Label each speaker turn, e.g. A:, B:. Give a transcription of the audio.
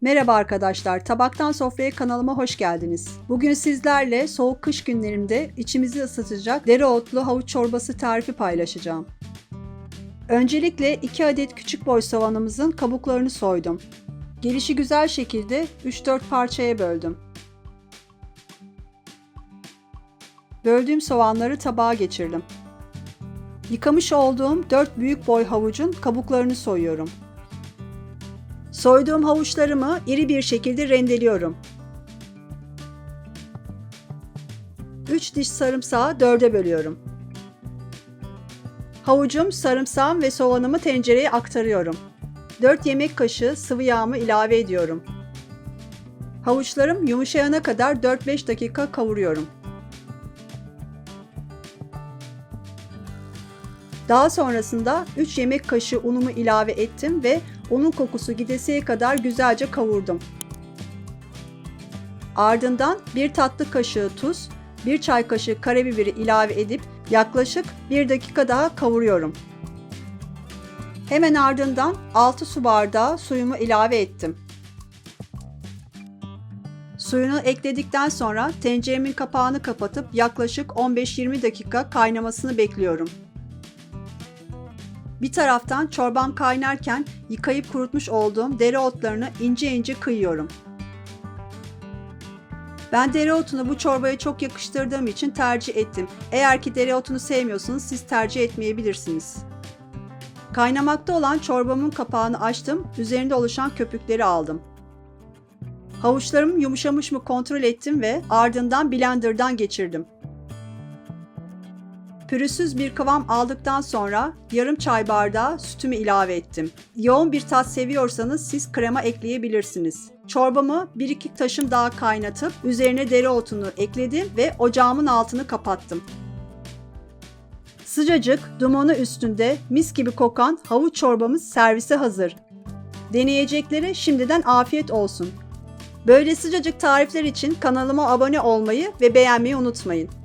A: Merhaba arkadaşlar, Tabaktan Sofraya kanalıma hoş geldiniz. Bugün sizlerle soğuk kış günlerimde içimizi ısıtacak dereotlu havuç çorbası tarifi paylaşacağım. Öncelikle 2 adet küçük boy soğanımızın kabuklarını soydum. Gelişi güzel şekilde 3-4 parçaya böldüm. Böldüğüm soğanları tabağa geçirdim. Yıkamış olduğum 4 büyük boy havucun kabuklarını soyuyorum. Soyduğum havuçlarımı iri bir şekilde rendeliyorum. 3 diş sarımsağı dörde bölüyorum. Havucum, sarımsağım ve soğanımı tencereye aktarıyorum. 4 yemek kaşığı sıvı yağımı ilave ediyorum. Havuçlarım yumuşayana kadar 4-5 dakika kavuruyorum. Daha sonrasında 3 yemek kaşığı unumu ilave ettim ve unun kokusu gidesiye kadar güzelce kavurdum. Ardından 1 tatlı kaşığı tuz, 1 çay kaşığı karabiberi ilave edip yaklaşık 1 dakika daha kavuruyorum. Hemen ardından 6 su bardağı suyumu ilave ettim. Suyunu ekledikten sonra tenceremin kapağını kapatıp yaklaşık 15-20 dakika kaynamasını bekliyorum. Bir taraftan çorbam kaynarken yıkayıp kurutmuş olduğum dereotlarını ince ince kıyıyorum. Ben dereotunu bu çorbaya çok yakıştırdığım için tercih ettim. Eğer ki dereotunu sevmiyorsanız siz tercih etmeyebilirsiniz. Kaynamakta olan çorbamın kapağını açtım, üzerinde oluşan köpükleri aldım. Havuçlarım yumuşamış mı kontrol ettim ve ardından blenderdan geçirdim. Pürüzsüz bir kıvam aldıktan sonra yarım çay bardağı sütümü ilave ettim. Yoğun bir tat seviyorsanız siz krema ekleyebilirsiniz. Çorbamı bir iki taşım daha kaynatıp üzerine dereotunu ekledim ve ocağımın altını kapattım. Sıcacık, dumanı üstünde mis gibi kokan havuç çorbamız servise hazır. Deneyeceklere şimdiden afiyet olsun. Böyle sıcacık tarifler için kanalıma abone olmayı ve beğenmeyi unutmayın.